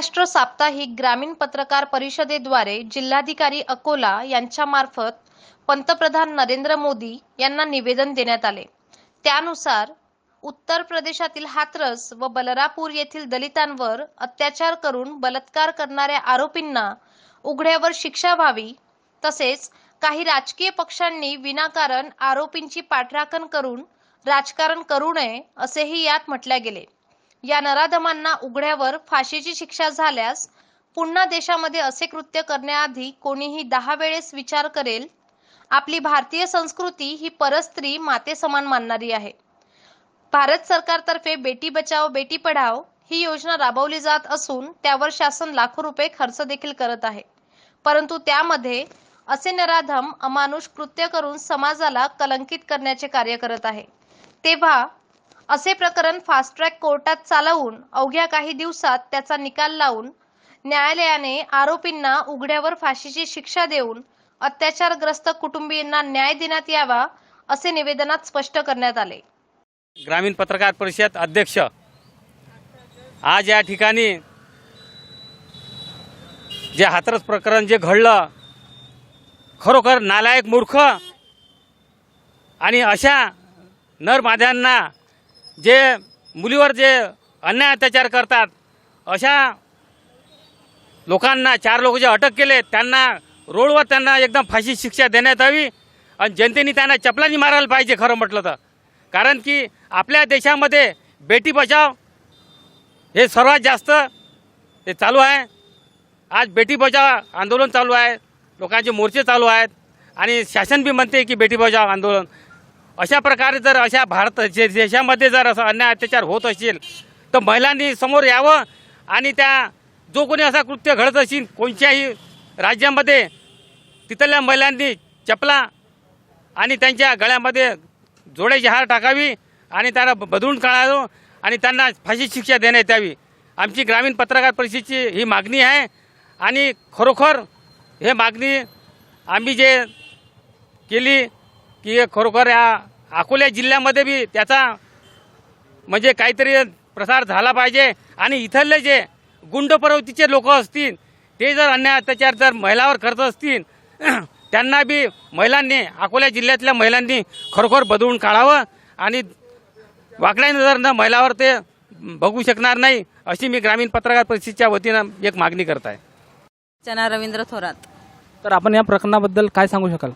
महाराष्ट्र साप्ताहिक ग्रामीण पत्रकार परिषदेद्वारे जिल्हाधिकारी अकोला यांच्यामार्फत पंतप्रधान नरेंद्र मोदी यांना निवेदन देण्यात आले. त्यानुसार उत्तर प्रदेशातील हाथरस व बलरापूर येथील दलितांवर अत्याचार करून बलात्कार करणाऱ्या आरोपींना उघड्यावर शिक्षा व्हावी तसेच काही राजकीय पक्षांनी विनाकारण आरोपींची पाठराखण करून राजकारण करू नये असेही यात म्हटले गेले. या नराधमांना उघड्यावर फाशीची शिक्षा झाल्यास पुन्हा देशामध्ये असे कृत्य करण्याआधी कोणीही दहा वेळेस विचार करेल आपली भारतीय संस्कृती ही परस्त्री माते समान मानणारी आहे. भारत सरकारतर्फे बेटी बचाओ बेटी पढाओ ही योजना राबवली जात असून त्यावर शासन लाखो रुपये खर्च देखील करत आहे. परंतु त्यामध्ये असे नराधम अमानुष कृत्य करून समाजाला कलंकित करण्याचे कार्य करत आहे. तेव्हा असे प्रकरण फास्ट ट्रॅक कोर्टात चालवून अवघ्या काही दिवसात त्याचा निकाल लावून न्यायालयाने आरोपींना उघड्यावर फाशीची शिक्षा देऊन अत्याचारग्रस्त कुटुंबीयांना न्याय देण्यात यावा असे निवेदनात स्पष्ट करण्यात आले. ग्रामीण पत्रकार परिषद अध्यक्ष आज या ठिकाणी जे हाथरस प्रकरण जे घडलं खरोखर नालायक मूर्ख आणि अशा नरमाद्यांना जे मुलीवर जे अन्याय अत्याचार करतात अशा लोकांना चार लोक जे अटक केले त्यांना रोडवर त्यांना एकदम फाशी शिक्षा देण्यात यावी आणि जनतेने त्यांना चपलांनी मारायला पाहिजे खरं म्हटलं तर. कारण की आपल्या देशामध्ये बेटी बचाव हे सर्वात जास्त हे चालू आहे. आज बेटी बचाव आंदोलन चालू आहे लोकांचे मोर्चे चालू आहेत आणि शासन बी म्हणते की बेटी बचाव आंदोलन. अशा प्रकारे जर अशा भारत जे- देशामध्ये जर असं अन्याय अत्याचार होत असेल तर महिलांनी समोर यावं आणि त्या जो कोणी असा कृत्य घडत असेल कोणत्याही राज्यामध्ये तिथल्या महिलांनी चपला आणि त्यांच्या गळ्यामध्ये जोड्याची हार टाकावी आणि त्यांना बदलून काढावं आणि त्यांना फाशी शिक्षा देण्यात यावी. आमची ग्रामीण पत्रकार परिषदेची ही मागणी आहे आणि खरोखर हे मागणी आम्ही जे केली की खरोखर या अकोला जिल्ह्यामध्ये बी त्याचा म्हणजे काहीतरी प्रसार झाला पाहिजे. आणि इथले जे गुंड प्रवृत्तीचे लोक असतील ते जर अन्याय अत्याचार जर महिलावर करत असतील त्यांना बी महिलांनी अकोला जिल्ह्यातल्या महिलांनी खरोखर बदलून काढावं. आणि वाकड्या नजरनं महिलावर ते बघू शकणार नाही अशी मी ग्रामीण पत्रकार परिषदेच्या वतीनं एक मागणी करत आहे. चना रवींद्र थोरात. तर आपण या प्रकरणाबद्दल काय सांगू शकाल?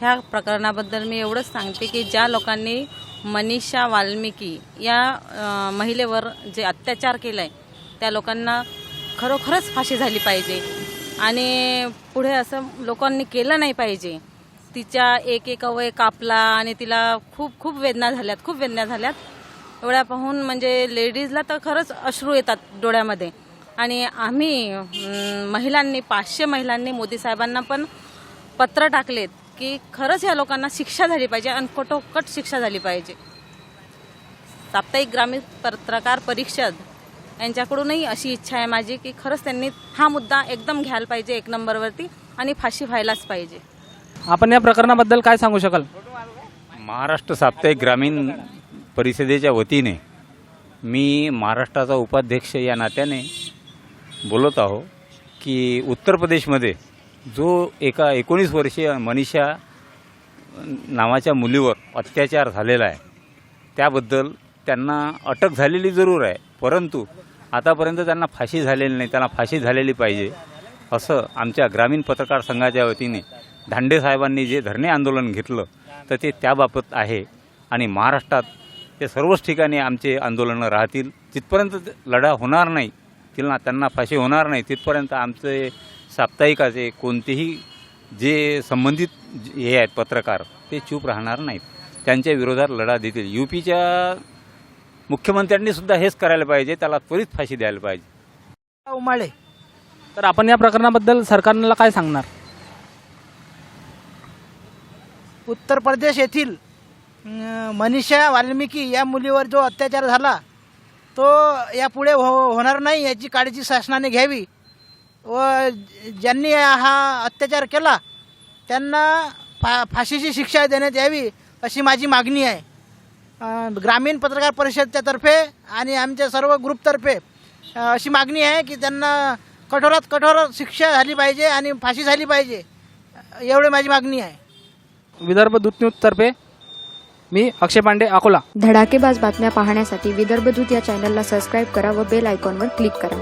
ह्या प्रकरणाबद्दल मी एवढंच सांगते की ज्या लोकांनी मनीषा वाल्मिकी या महिलेवर जे अत्याचार केला आहे त्या लोकांना खरोखरच फाशी झाली पाहिजे. आणि पुढे असं लोकांनी केलं नाही पाहिजे. तिच्या एक एक अवय कापला आणि तिला खूप खूप वेदना झाल्यात खूप वेदना झाल्यात. एवढ्या पाहून म्हणजे लेडीजला तर खरंच अश्रू येतात डोळ्यामध्ये. आणि आम्ही महिलांनी पाचशे महिलांनी मोदी साहेबांना पण पत्र टाकलेत की खरंच या लोकांना शिक्षा झाली पाहिजे आणि कटोकट शिक्षा झाली पाहिजे. साप्ताहिक ग्रामीण पत्रकार परिषद यांच्याकडूनही अशी इच्छा आहे माझी की खरंच त्यांनी हा मुद्दा एकदम घ्यायला पाहिजे एक नंबरवरती आणि फाशी व्हायलाच पाहिजे. आपण या प्रकरणाबद्दल काय सांगू शकाल? महाराष्ट्र साप्ताहिक ग्रामीण परिषदेच्या वतीने मी महाराष्ट्राचा उपाध्यक्ष या नात्याने बोलत आहो की उत्तर प्रदेशमध्ये जो एका एकोणीस वर्षीय मनीषा नावाच्या मुलीवर अत्याचार झालेला आहे त्याबद्दल त्यांना अटक झालेली जरूर आहे परंतु आतापर्यंत त्यांना फाशी झालेली नाही त्यांना फाशी झालेली पाहिजे असं आमच्या ग्रामीण पत्रकार संघाच्या वतीने धांडे साहेबांनी जे धरणे आंदोलन घेतलं तर ते त्याबाबत आहे. आणि महाराष्ट्रात ते सर्वच ठिकाणी आमचे आंदोलनं राहतील जिथपर्यंत लढा होणार नाही तिला त्यांना फाशी होणार नाही. तिथपर्यंत आमचे साप्ताहिकाचे कोणतेही जे संबंधित जे हे आहेत पत्रकार ते चूप राहणार नाहीत. त्यांच्या विरोधात लढा देतील. यू पीच्या मुख्यमंत्र्यांनी सुद्धा हेच करायला पाहिजे त्याला त्वरित फाशी द्यायला पाहिजे. उमाळे तर आपण या प्रकरणाबद्दल सरकारला काय सांगणार? उत्तर प्रदेश येथील मनीषा वाल्मिकी या मुलीवर जो अत्याचार झाला तो यापुढे हो होणार नाही याची काळजी शासनाने घ्यावी. व ज्यांनी हा अत्याचार केला त्यांना फा फाशीची शिक्षा देण्यात यावी अशी माझी मागणी आहे. ग्रामीण पत्रकार परिषदच्यातर्फे आणि आमच्या सर्व ग्रुपतर्फे अशी मागणी आहे की त्यांना कठोरात कठोर शिक्षा झाली पाहिजे आणि फाशी झाली पाहिजे एवढी माझी मागणी आहे. विदर्भ दूत तर्फे मी अक्षय पांडे अकोला. धडाकेबाज बातम्या पाहण्यासाठी विदर्भ दूत या चॅनलला सबस्क्राईब करा व बेल आयकॉनवर क्लिक करा.